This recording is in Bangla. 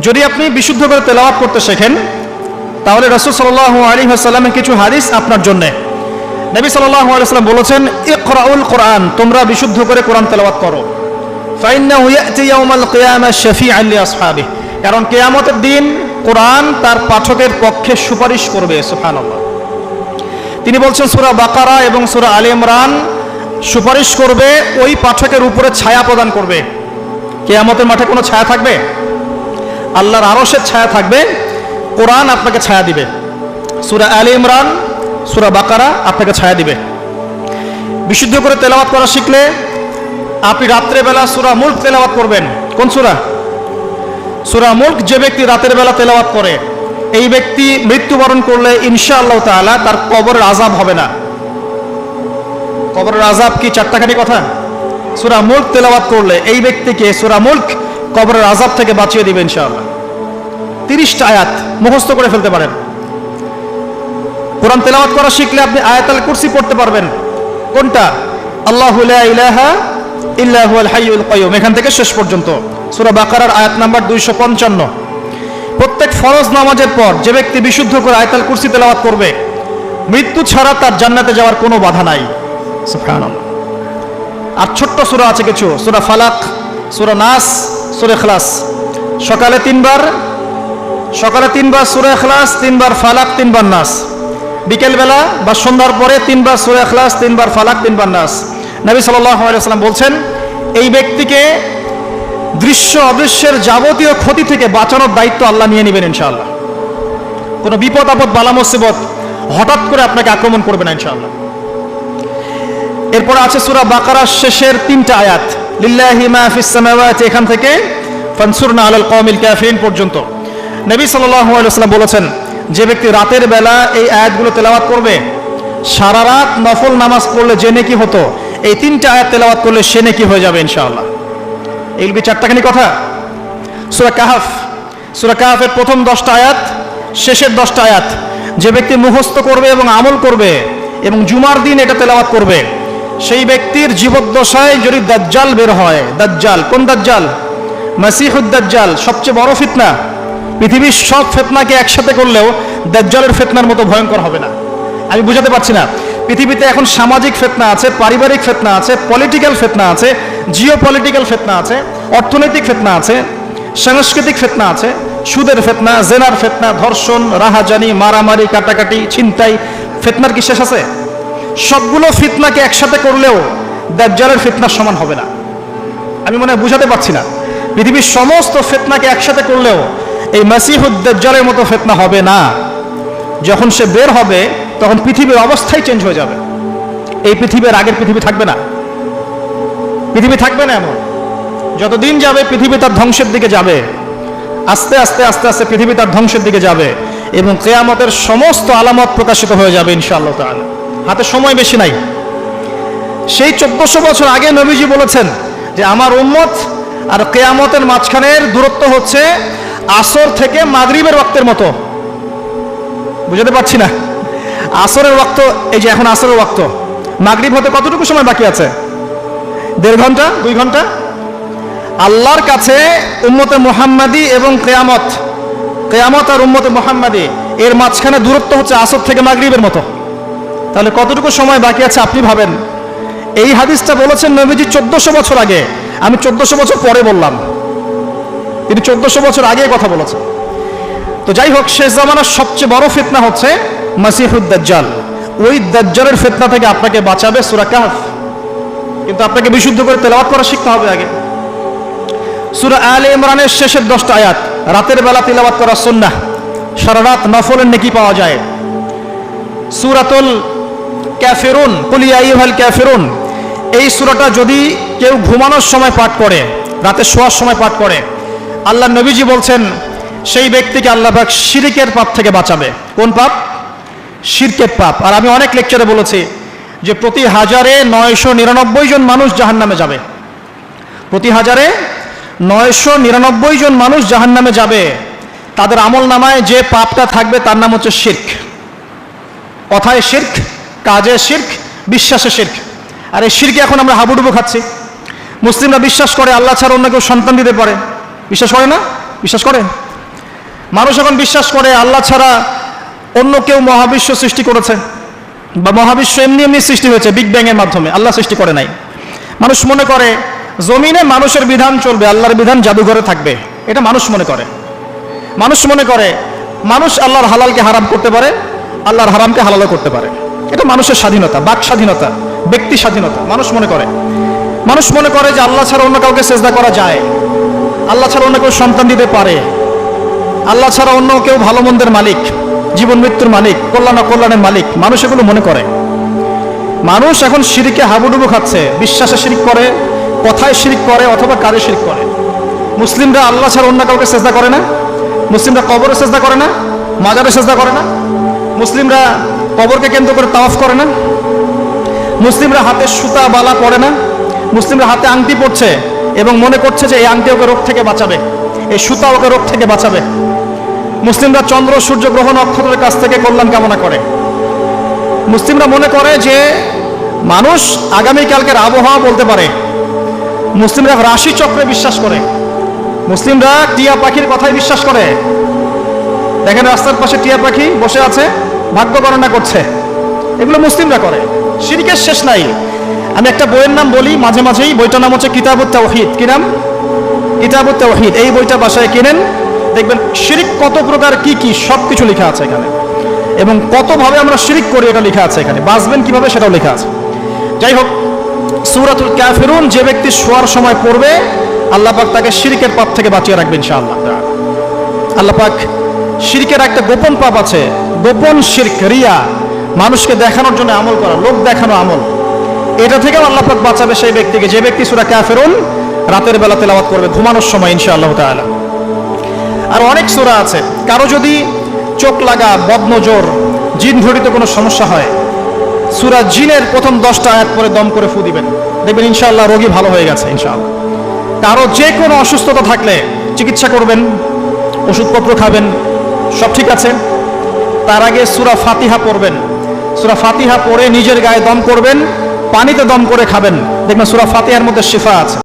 যদি আপনি বিশুদ্ধ করে তেলাওয়াত করতে শেখেন, তাহলে রসুল সাল্লাহ আলী আসাল্লামের কিছু হাদিস আপনার জন্যে। নবী সাল্লাহ আলাইসাল্লাম বলেছেন, ইকরাউল কোরআন, তোমরা বিশুদ্ধ করে কোরআন তেলাওয়াত করো। কারণ কিয়ামতের দিন কোরআন তার পাঠকের পক্ষে সুপারিশ করবে, সুবহানাল্লাহ। তিনি বলছেন, সূরা বাকারা এবং সূরা আলে ইমরান সুপারিশ করবে, ওই পাঠকের উপরে ছায়া প্রদান করবে। কিয়ামতের মাঠে কোনো ছায়া থাকবে? আল্লাহর আরশের ছায়া থাকবে, কোরআন আপনাকে ছায়া দিবে। সূরা আলে ইমরান, সূরা বাকারা আপনাকে ছায়া দিবে। বিশুদ্ধ করে তেলাওয়াত করা শিখলে আপনি রাত্রেবেলা সুরা মুল্ক তেলাওয়াত করবেন। কোন সুরা? সুরা মুল্ক যে ব্যক্তি রাতের বেলা তেলাওয়াত করে, এই ব্যক্তি মৃত্যুবরণ করলে ইনশাআল্লাহ তাআলা তার কবরের আজাব হবে না। কবরের আজাব কি চারটাখানি কথা? সুরা মুল্ক তেলাওয়াত করলে এই ব্যক্তিকে সুরা মুল্ক কবরের আজাব থেকে বাঁচিয়ে দিবে ইনশাআল্লাহ। তিরিশটা আয়াত মুখস্থ করে ফেলতে পারেন। কোরআন তেলাওয়াত করা শিখলে আপনি আয়াতাল কুরসি পড়তে পারবেন। কোনটা? ইলাহা হাইয়ুল কাইয়ুম। এখান থেকে শেষ পর্যন্ত। সূরা বাকারার আয়াত নাম্বার 255 প্রত্যেক ফরজ নামাজের পর যে ব্যক্তি বিশুদ্ধ করে আয়াতাল কুরসি তেলাওয়াত করবে, মৃত্যু ছাড়া তার জান্নাতে যাওয়ার কোনো বাধা নাই। সুবহানাল্লাহ। আর ছোট্ট সূরা আছে কিছু। সূরা ফালাক, সূরা নাস সূরা ইখলাস। সকালে তিনবার সকালে তিনবার সূরা ইখলাস, তিনবার ফালাক, তিনবার নাস। বিকেলবেলা বা সন্ধ্যার পরে তিনবার সুরে আখলাস তিনবার ফালাক, তিনবার নাস। নবী সাল্লাম বলছেন, এই ব্যক্তিকে দৃশ্য অদৃশ্যের যাবতীয় ক্ষতি থেকে বাঁচানোর দায়িত্ব আল্লাহ নিয়ে নেবেন ইনশাআল্লাহ। কোনো বিপদ, আপদ, বালা, মুসিবত হঠাৎ করে আপনাকে আক্রমণ করবে না ইনশাআল্লাহ। এরপর আছে সুরা বাকারার শেষের তিনটা আয়াত। লিল্লাহি মা ফিস সামাওয়াতি এখান থেকে ফানসুরনা আলাল কওমিল কাফিরিন পর্যন্ত। নবী সাল্লাল্লাহু আলাইহি ওয়াসাল্লাম বলেছেন, যে ব্যক্তি রাতের বেলা এই আয়াতগুলো তেলাওয়াত করবে, সারা রাত নফল নামাজ পড়লে যে নেকি হতো, এই তিনটা আয়াত তেলাওয়াত করলে সে নেকি হয়ে যাবে ইনশাআল্লাহ। এইগুলি চারটাখানি কথা? সুরা কাহাফ। সুরা কাহাফের প্রথম দশটা আয়াত, শেষের দশটা আয়াত। যে ব্যক্তি মুখস্থ করবে এবং আমল করবে এবং জুমার দিন এটা তেলাওয়াত করবে সেই ব্যক্তির জীবদ্দশায় যদি দাজ্জাল বের হয়, দাজ্জাল, কোন দাজ্জাল? মাসিহুদ দাজ্জাল, সবচেয়ে বড় ফিতনা। পৃথিবীর সব ফেতনাকে একসাথে করলেও দাজ্জালের ফেতনার মতো ভয়ঙ্কর হবে না। আমি বুঝাতে পারছি না। পৃথিবীতে এখন সামাজিক ফেতনা আছে, পারিবারিক ফেতনা আছে পলিটিক্যাল ফেতনা আছে জিও পলিটিক্যাল ফেতনা আছে, অর্থনৈতিক ফেতনা আছে, সাংস্কৃতিক ফেতনা আছে, সুদের ফেতনা, জেনার ফেতনা, ধর্ষণ, রাহাজানি, মারামারি, কাটাকাটি, ছিনতাই, ফেতনার কি শেষ আছে? সবগুলো ফিতনাকে একসাথে করলেও দাজ্জালের ফিতনার সমান হবে না। আমি মনে হয় বুঝাতে পারছি না। পৃথিবীর সমস্ত ফেতনাকে একসাথে করলেও এই মাসিহুদ্দাজ্জালের মতো ফেতনা হবে না। যখন সে বের হবে, তখন পৃথিবীর অবস্থাই চেঞ্জ হয়ে যাবে। এই পৃথিবীর আগের পৃথিবী থাকবে না। পৃথিবী থাকবে না এমন। যতদিন যাবে, পৃথিবী তার ধ্বংসের দিকে যাবে। আস্তে আস্তে আস্তে আস্তে পৃথিবী তার ধ্বংসের দিকে যাবে এবং কেয়ামতের সমস্ত আলামত প্রকাশিত হয়ে যাবে ইনশাআল্লাহ তাআলা। হাতে সময় বেশি নাই। সেই চোদ্দশো বছর আগে নবীজি বলেছেন যে, আমার উম্মত আর কেয়ামতের মাঝখানের দূরত্ব হচ্ছে আসর থেকে মাগরিবের ওয়াক্তের মতো। বুঝতে পারছি না। আসরের ওয়াক্ত, এই যে এখন আসরের ওয়াক্ত, মাগরিব হতে কতটুকু সময় বাকি আছে? দেড় ঘণ্টা, দুই ঘণ্টা? আল্লাহর কাছে উম্মতে মোহাম্মদী এবং কেয়ামত কেয়ামত আর উম্মতে মোহাম্মদী, এর মাঝখানে দূরত্ব হচ্ছে আসর থেকে মাগরিবের মতো। তাহলে কতটুকু সময় বাকি আছে আপনি ভাবেন? এই হাদিসটা বলেছেন নবীজি চোদ্দশো বছর আগে। আমি চোদ্দশো বছর পরে বললাম। তিনি চোদ্দশো বছর আগে কথা বলেছেন। তো যাই হোক, শেষ জামানার সবচেয়ে বড় ফিতনা হচ্ছে মাসিহুদ্দাজ্জাল ওই দাজ্জালের ফিতনা থেকে আপনাকে বাঁচাবে সুরা কাহফ। কিন্তু আপনাকে বিশুদ্ধ করে তেলাওয়াত করা শিখতে হবে আগে। সুরা আল ইমরানের শেষের দশটা আয়াত, রাতের বেলা তেলাওয়াত করা সুন্নাহ, সারা রাত নফলের নেকি পাওয়া যায়। সুরাতুল ক্যাফেরুন কুলিয়াইহাল ক্যাফেরুন, এই সুরাটা যদি কেউ ঘুমানোর সময় পাঠ করে, রাতে শোয়ার সময় পাঠ করে আল্লাহ নবীজি বলছেন, সেই ব্যক্তিকে আল্লাহ পাক শিরিকের পাপ থেকে বাঁচাবে। কোন পাপ? শিরকের পাপ। আর আমি অনেক লেকচারে বলেছি যে প্রতি হাজারে নয়শো নিরানব্বই জন মানুষ জাহান নামে যাবে। প্রতি হাজারে নয়শো নিরানব্বই জন মানুষ জাহান নামে যাবে। তাদের আমল নামায় যে পাপটা থাকবে তার নাম হচ্ছে শির্ক। কথায় শির্ক কাজে শির্ক, বিশ্বাসে শির্ক। আর এই শিরকে এখন আমরা হাবুডুবু খাচ্ছি। মুসলিমরা বিশ্বাস করে, আল্লাহ ছাড়া অন্য কেউ সন্তান দিতে পারে। বিশ্বাস করে না? বিশ্বাস করে? মানুষ এখন বিশ্বাস করে, আল্লাহ ছাড়া অন্য কেউ মহাবিশ্ব সৃষ্টি করেছে। বা মহাবিশ্ব এমনি এমনি সৃষ্টি হয়েছে বিগ ব্যাংয়ের মাধ্যমে। আল্লাহ সৃষ্টি করে নাই। মানুষ মনে করে, জমিনে মানুষের বিধান চলবে, আল্লাহর বিধান জাদুঘরে থাকবে। এটা মানুষ মনে করে। মানুষ মনে করে, মানুষ আল্লাহর হালালকে হারাম করতে পারে, আল্লাহর হারামকে হালালও করতে পারে। এটা মানুষের স্বাধীনতা, বাক স্বাধীনতা, ব্যক্তি স্বাধীনতা, মানুষ মনে করে। মানুষ মনে করে যে আল্লাহ ছাড়া অন্য কাউকে চেষ্টা করা যায়। আল্লাহ ছাড়া অন্য কেউ সন্তান দিতে পারে। আল্লাহ ছাড়া অন্য কেউ ভালো মন্দের মালিক, জীবন মৃত্যুর মালিক, কল্যাণ অকল্যাণের মালিক, মানুষ এগুলো মনে করে। মানুষ এখন সিঁড়িকে হাবুডুবু খাচ্ছে, বিশ্বাসে শিরিক করে, কথায় শিরিক করে অথবা কাজে শিরিক করে। মুসলিমরা আল্লাহ ছাড়া অন্য কাউকে চেষ্টা করে না? মুসলিমরা কবরে চেষ্টা করে না? মাজারে চেষ্টা করে না? মুসলিমরা কবরকে কেন্দ্র করে তাওয়াফ করে না। মুসলিমরা হাতে সুতা, বালা পরে না। মুসলিমরা হাতে আংটি পড়ছে এবং মনে করছে যে এই আংটি ওকে রোগ থেকে বাঁচাবে। এই সুতা ওকে রোগ থেকে বাঁচাবে। মুসলিমরা চন্দ্র, সূর্য, গ্রহ, নক্ষত্রের কাছ থেকে কল্যাণ কামনা করে। মুসলিমরা মনে করে যে মানুষ আগামীকালকের আবহাওয়া বলতে পারে। মুসলিমরা রাশি চক্রে বিশ্বাস করে। মুসলিমরা টিয়া পাখির কথায় বিশ্বাস করে। দেখেন রাস্তার পাশে টিয়া পাখি বসে আছে। ভাগ্য গণনা করছে। এগুলো মুসলিমরা করে। শিরিকের শেষ নাই। আমি একটা বইয়ের নাম বলি, মাঝে মাঝেই। বইটার নাম হচ্ছে কিতাবুত তাওহিদ। কি নাম? কিতাবুত তাওহিদ। এই বইটা বাসায় কিনেন। দেখবেন শিরিক কত প্রকার, কি কি সব কিছু লেখা আছে এখানে। এবং কতভাবে আমরা শিরিক করি, এটা লেখা আছে এখানে। বাঁচবেন কীভাবে, সেটাও লেখা আছে। যাই হোক, সুরাতুল ক্যাফিরুন যে ব্যক্তি শোয়ার সময় পড়বে, আল্লাহ পাক তাকে শিরিকের পাপ থেকে বাঁচিয়ে রাখবে ইনশাআল্লাহ। আল্লাহ পাক শিরকের একটা গোপন পাপ আছে গোপন শিরক রিয়া মানুষকে দেখানোর জন্য আমল করা, লোক দেখানো আমল। এটা থেকেও আল্লাপাক বাঁচাবে সেই ব্যক্তিকে। যে ব্যক্তি সুরা ক্যাফেরুন রাতের বেলা তেলাওয়াত করবে, ঘুমানোর সময় ইনশাআল্লাহ তাআলা। আর অনেক সুরা আছে। কারও যদি চোখ লাগা, বদনজর, জিন ঘটিত কোনো সমস্যা হয়, সুরা জিনের প্রথম দশটা আয়াত পরে দম করে ফু দিবেন। দেখবেন ইনশাআল্লাহ রোগী ভালো হয়ে গেছে ইনশাআল্লাহ। কারও যে কোনো অসুস্থতা থাকলে চিকিৎসা করবেন, ওষুধপত্র খাবেন, সব ঠিক আছে। তার আগে সুরা ফাতিহা পড়বেন। সুরা ফাতিহা পড়ে নিজের গায়ে দম করবেন, পানিতে দম করে খাবেন। দেখবেন সুরা ফাতিহার মধ্যে শিফা আছে।